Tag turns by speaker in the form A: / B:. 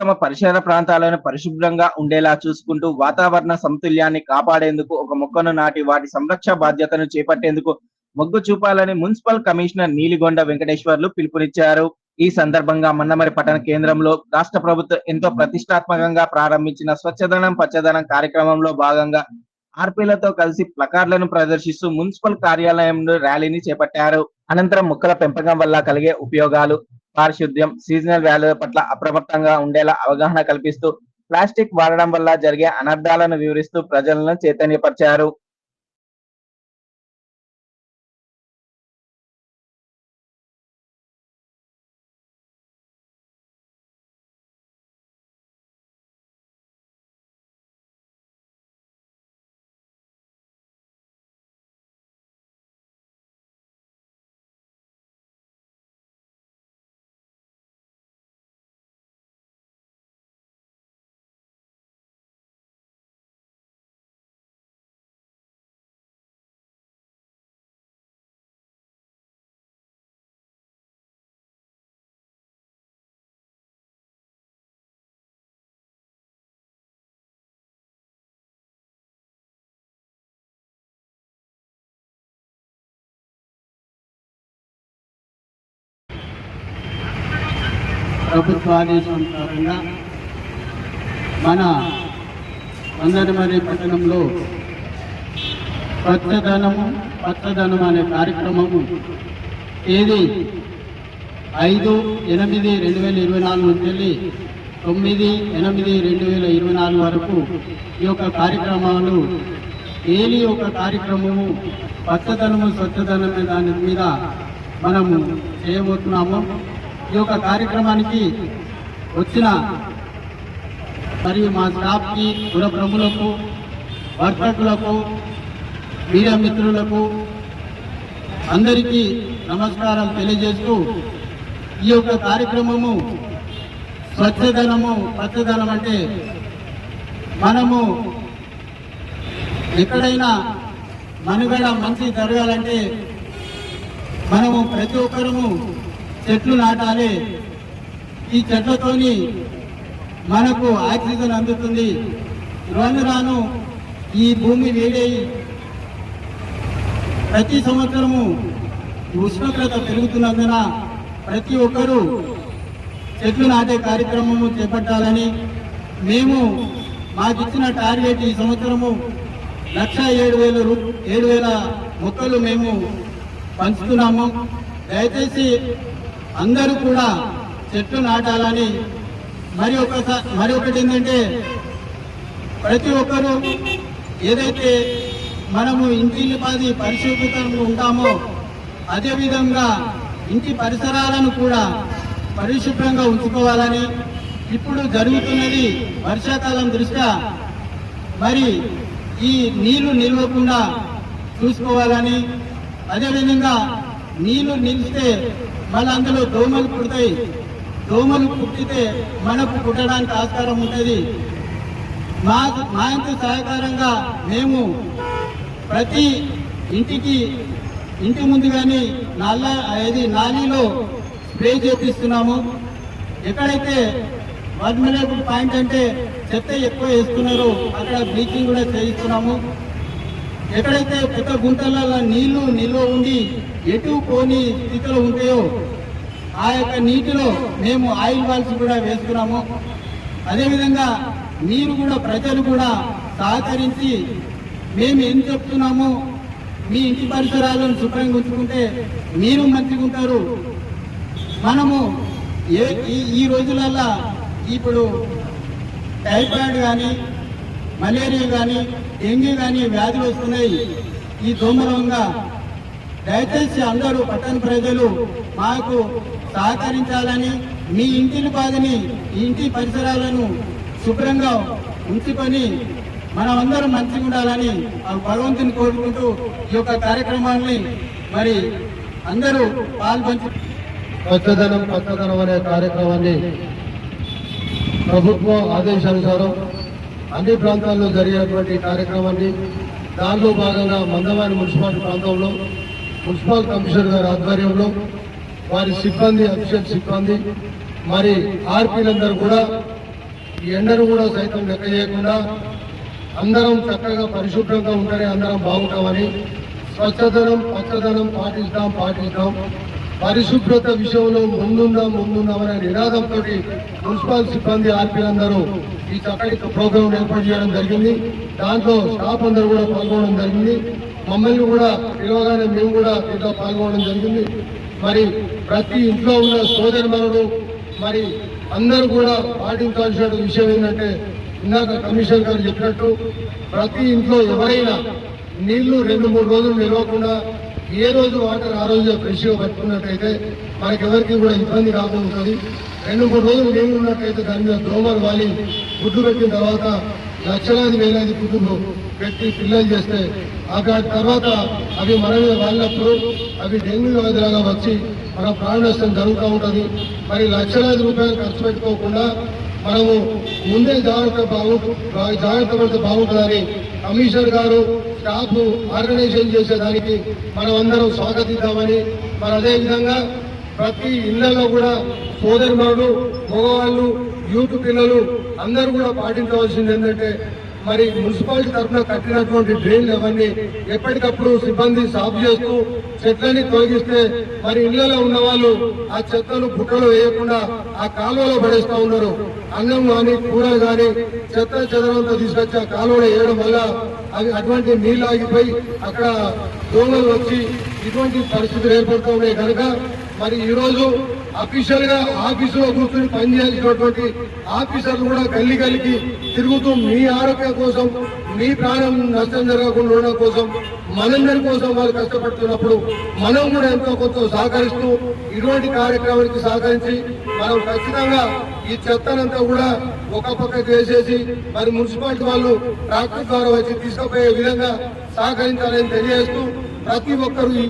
A: తమ పరిసర ప్రాంతాలను పరిశుభ్రంగా ఉండేలా చూసుకుంటూ వాతావరణ సమతుల్యాన్ని కాపాడేందుకు ఒక మొక్కను నాటి వాటి సంరక్షణ బాధ్యతను చేపట్టేందుకు మొగ్గు చూపాలని మున్సిపల్ కమిషనర్ నీలిగొండ వెంకటేశ్వర్లు పిలుపునిచ్చారు. ఈ సందర్భంగా మన్నమరి పట్టణ కేంద్రంలో రాష్ట్ర ప్రభుత్వం ఎంతో ప్రతిష్టాత్మకంగా ప్రారంభించిన స్వచ్ఛదనం పచ్చదనం కార్యక్రమంలో భాగంగా ఆర్పీలతో కలిసి ప్లకార్డులను ప్రదర్శిస్తూ మున్సిపల్ కార్యాలయంలో ర్యాలీని చేపట్టారు. అనంతరం మొక్కల పెంపకం వల్ల కలిగే ఉపయోగాలు పారిశుద్ధ్యం సీజనల్ వ్యాధుల పట్ల అప్రమత్తంగా ఉండేలా అవగాహన కల్పిస్తూ ప్లాస్టిక్ వాడడం వల్ల జరిగే అనర్థాలను వివరిస్తూ ప్రజలను చైతన్యపరిచారు.
B: ప్రభుత్వ ఆదేశం మన వందనమరి పట్టణంలో పచ్చదనము పచ్చదనం అనే కార్యక్రమము తేదీ ఐదు ఎనిమిది రెండు వేల ఇరవై నాలుగు నుంచి వెళ్ళి తొమ్మిది ఎనిమిది రెండు వేల ఇరవై నాలుగు వరకు ఈ యొక్క కార్యక్రమాలు ఏలి ఒక కార్యక్రమము పచ్చదనము స్వచ్ఛదనమే దాని మీద మనము చేయబోతున్నాము. ఈ యొక్క కార్యక్రమానికి వచ్చిన మరియు మా స్టాఫ్కి పుర ప్రములకు వర్తకులకు మీడియా మిత్రులకు అందరికీ నమస్కారం తెలియజేస్తూ ఈ యొక్క కార్యక్రమము స్వచ్ఛదనము పచ్చదనం అంటే మనము ఎక్కడైనా మనుగడ మంచి జరగాలంటే మనము ప్రతి ఒక్కరము చెట్లు నాటాలి. ఈ చెట్లతోని మనకు ఆక్సిజన్ అందుతుంది. రాను రాను ఈ భూమి వేడై ప్రతి సంవత్సరము ఉష్ణోగ్రత పెరుగుతున్నందున ప్రతి ఒక్కరూ చెట్లు నాటే కార్యక్రమము చేపట్టాలని మేము మాకు ఇచ్చిన టార్గెట్ ఈ సంవత్సరము లక్ష ఏడు వేల రూ ఏడు వేల మొక్కలు మేము పంచుతున్నాము. దయచేసి అందరూ కూడా చెట్లు నాటాలని మరి ఒకసారి మరి ఒకటి ఏంటంటే ప్రతి ఒక్కరూ ఏదైతే మనము ఇంటి పాది పరిశుభ్రంగా ఉంటామో అదేవిధంగా ఇంటి పరిసరాలను కూడా పరిశుభ్రంగా ఉంచుకోవాలని ఇప్పుడు జరుగుతున్నది వర్షాకాలం దృష్ట్యా మరి ఈ నీళ్ళు నిల్వకుండా చూసుకోవాలని అదేవిధంగా నీళ్ళు నిలిస్తే మళ్ళీ అందులో దోమలు పుడతాయి. దోమలు పుట్టితే మనకు పుట్టడానికి ఆస్కారం ఉంటుంది. మా మా ఇంటి సహకారంగా మేము ప్రతి ఇంటికి ఇంటి ముందు కానీ నల్ల అది నాలీలో స్ప్రే చేపిస్తున్నాము. ఎక్కడైతే వర్మినేబుల్ పాయింట్ అంటే చెత్త ఎక్కువ వేస్తున్నారో అక్కడ బ్లీచింగ్ కూడా చేయిస్తున్నాము. ఎక్కడైతే పెద్ద గుంటలలో నీళ్ళు నిల్వ ఉండి ఎటు పోని స్థితిలో ఉంటాయో ఆ యొక్క నీటిలో మేము ఆయిల్ వాల్స్ కూడా వేస్తున్నాము అదేవిధంగా మీరు కూడా ప్రజలు కూడా సహకరించి మేము ఏం చెప్తున్నామో మీ ఇంటి పరిసరాలను శుభ్రంగా ఉంచుకుంటే మీరు మంచిగా ఉంటారు. మనము ఏ ఈ- ఈ రోజులల్లా ఇప్పుడు టైఫాయిడ్ కానీ మలేరియా కానీ డెంగ్యూ కానీ వ్యాధులు వస్తున్నాయి. ఈ దోమలంగా దయచేసి అందరూ పట్టణ ప్రజలు మాకు సహకరించాలని మీ ఇంటిని బాధని ఈ ఇంటి పరిసరాలను శుభ్రంగా ఉంచుకొని మనమందరం మంచిగా ఉండాలని ఆ భగవంతుని కోరుకుంటూ ఈ యొక్క కార్యక్రమాన్ని మరి అందరూ పాల్పంచు
C: పచ్చదనం పచ్చదనం అనే కార్యక్రమాన్ని ప్రభుత్వం ఆదేశానుసారం అన్ని ప్రాంతాల్లో జరిగినటువంటి కార్యక్రమాన్ని దానిలో భాగంగా మందవారి మున్సిపాలిటీ ప్రాంతంలో మున్సిపల్ కమిషనర్ గారి ఆధ్వర్యంలో వారి సిబ్బంది అఫీషియల్ సిబ్బంది మరి ఆర్పీలందరూ కూడా ఈ ఎండను కూడా సైతం లెక్క చేయకుండా అందరం చక్కగా పరిశుభ్రంగా ఉంటేనే అందరం బాగుంటామని స్వచ్ఛతనం పచ్చదనం పాటిస్తాం పాటిస్తాం. పరిశుభ్రత విషయంలో ముందుందాం ముందుందామనే నినాదంతో మున్సిపల్ సిబ్బంది ఆర్పీలందరూ ఈ చక్కటి ప్రోగ్రాం ఏర్పాటు చేయడం జరిగింది. దాంట్లో స్టాఫ్ అందరూ కూడా పాల్గొనడం జరిగింది. మమ్మల్ని కూడా పిలవగానే మేము కూడా దీంట్లో పాల్గొనడం జరిగింది. మరి ప్రతి ఇంట్లో ఉన్న సోదరిమణులు మరి అందరూ కూడా పాటించాల్సిన విషయం ఏంటంటే ఇందాక కమిషనర్ గారు చెప్పినట్టు ప్రతి ఇంట్లో ఎవరైనా నీళ్ళు రెండు మూడు రోజులు నిలవకుండా ఏ రోజు వాటర్ ఆ రోజు ఫ్రెష్గా పట్టుకున్నట్టయితే మనకి ఎవరికి కూడా ఇబ్బంది రాకుండా ఉంటుంది రెండు మూడు రోజులు నీళ్ళు ఉన్నట్టయితే దాని మీద దోమలు వాలి గుడ్డు పెట్టిన తర్వాత లక్షలాది వేలాది కుటుంబం పెట్టి పిల్లలు చేస్తే ఆ తర్వాత అవి మన మీద వాళ్ళప్పుడు అవి డెంగ్యూ వ్యాధిలాగా వచ్చి మన ప్రాణ నష్టం జరుగుతూ ఉంటుంది. మరి లక్షలాది రూపాయలు ఖర్చు పెట్టుకోకుండా మనము ముందే జాగ్రత్త బాగు జాగ్రత్త పడితే బాగుంటుందని కమిషనర్ గారు స్టాఫ్ ఆర్గనైజేషన్ చేసేదానికి మనం అందరం స్వాగతిద్దామని మరి అదే విధంగా ప్రతి ఇళ్ళలో కూడా సోదరిమణులు మగవాళ్ళు యూత్ పిల్లలు అందరూ కూడా పాటించవలసింది ఏంటంటే మరి మున్సిపాలిటీ తరఫున కట్టినటువంటి డ్రైన్లు అవన్నీ ఎప్పటికప్పుడు సిబ్బంది సాఫ్ చేస్తూ చెట్లని తొలగిస్తే మరి ఇళ్ళలో ఉన్న వాళ్ళు ఆ చెత్తను బుట్టలో వేయకుండా ఆ కాలువలో పడేస్తా ఉన్నారు. అన్నం కానీ కూరలు కానీ చెత్త చెదరంతో తీసుకొచ్చి ఆ కాలువలో వేయడం వల్ల అవి అటువంటి నీళ్ళు ఆగిపోయి అక్కడ దోమలు వచ్చి ఇటువంటి పరిస్థితులు ఏర్పడుతూ ఉన్నాయి. కనుక మరి ఈరోజు అఫీషియల్గా ఆఫీసులో కూర్చొని పనిచేసినటువంటి ఆఫీసర్లు కూడా గల్లి గల్లికి తిరుగుతూ మీ ఆరోగ్యం కోసం మీ ప్రాణం నష్టం జరగకుండా ఉండడం కోసం మనందరి కోసం వాళ్ళు కష్టపడుతున్నప్పుడు మనం కూడా ఎంతో కొంత సహకరిస్తూ ఇటువంటి కార్యక్రమానికి సహకరించి మనం ఖచ్చితంగా ఈ చెత్తనంతా కూడా ఒక పక్క చేసేసి మరి మున్సిపాలిటీ వాళ్ళు ట్రాక్టర్ ద్వారా వచ్చి తీసుకుపోయే విధంగా సహకరించాలని తెలియజేస్తూ ప్రతి ఒక్కరూ